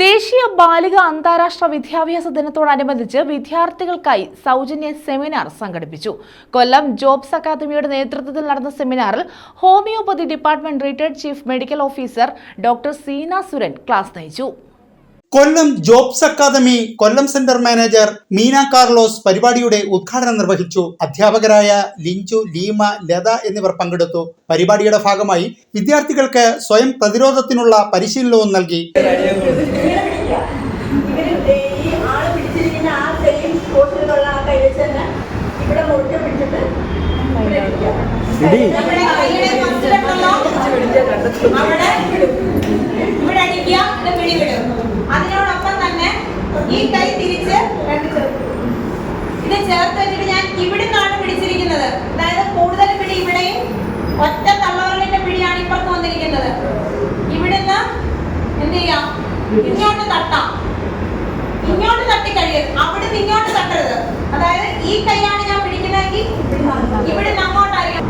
ദേശീയ ബാലിക അന്താരാഷ്ട്ര വിദ്യാഭ്യാസ ദിനത്തോടനുബന്ധിച്ച് വിദ്യാർത്ഥികൾക്കായി സൗജന്യ സെമിനാർ സംഘടിപ്പിച്ചു. കൊല്ലം ജോബ്സ് അക്കാദമിയുടെ നേതൃത്വത്തിൽ നടന്ന സെമിനാറിൽ homoeopathy department retired chief medical officer doctor Seena Suran class നയിച്ചു. Kollam jobs academy Kollam centre manager Meena Carlos പരിപാടിയുടെ ഉദ്ഘാടനം നിർവഹിച്ചു. അധ്യാപകരായ ലിഞ്ചു ലീമ ലത എന്നിവർ പങ്കെടുത്തു. പരിപാടിയുടെ ഭാഗമായി വിദ്യാർത്ഥികൾക്ക് സ്വയം പ്രതിരോധത്തിനുള്ള പരിശീലനവും നൽകി. ഇവർ ഈ ആൾ പിടിച്ചിരിക്കുന്ന ആ സെയിം സ്പോട്ടിലുള്ള ആ കൈ വെച്ച് തന്നെ ഇവിടെ മുറുക്കെ പിടിച്ചിട്ട് അവിടെ ഇവിടെ ഇങ്ങോട്ട് തട്ടാം. ഇങ്ങോട്ട് തട്ടി അവിടെ നിന്ന് ഇങ്ങോട്ട് തട്ടരുത്. അതായത് ഈ കൈയാണ് ഞാൻ പിടിക്കുന്നതെങ്കിൽ ഇവിടെ അങ്ങോട്ടായിരിക്കും.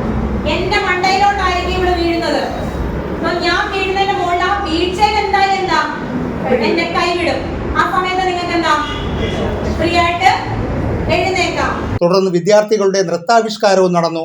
എന്റെ മണ്ടയിലോട്ടായിരിക്കും ഇവിടെ വീഴുന്നത്. ഞാൻ വീഴുന്നതിന്റെ മുകളിൽ ആ വീഴ്ചയിൽ എന്തായാലും എന്താ? എന്റെ കൈ വിടും. ആ സമയത്ത് നിങ്ങൾക്ക് എന്താ? ഫ്രീ ആയിട്ട് എഴുന്നേക്കാം തുടർന്ന് വിദ്യാർത്ഥികളുടെ നൃത്താവിഷ്കാരവും നടന്നു.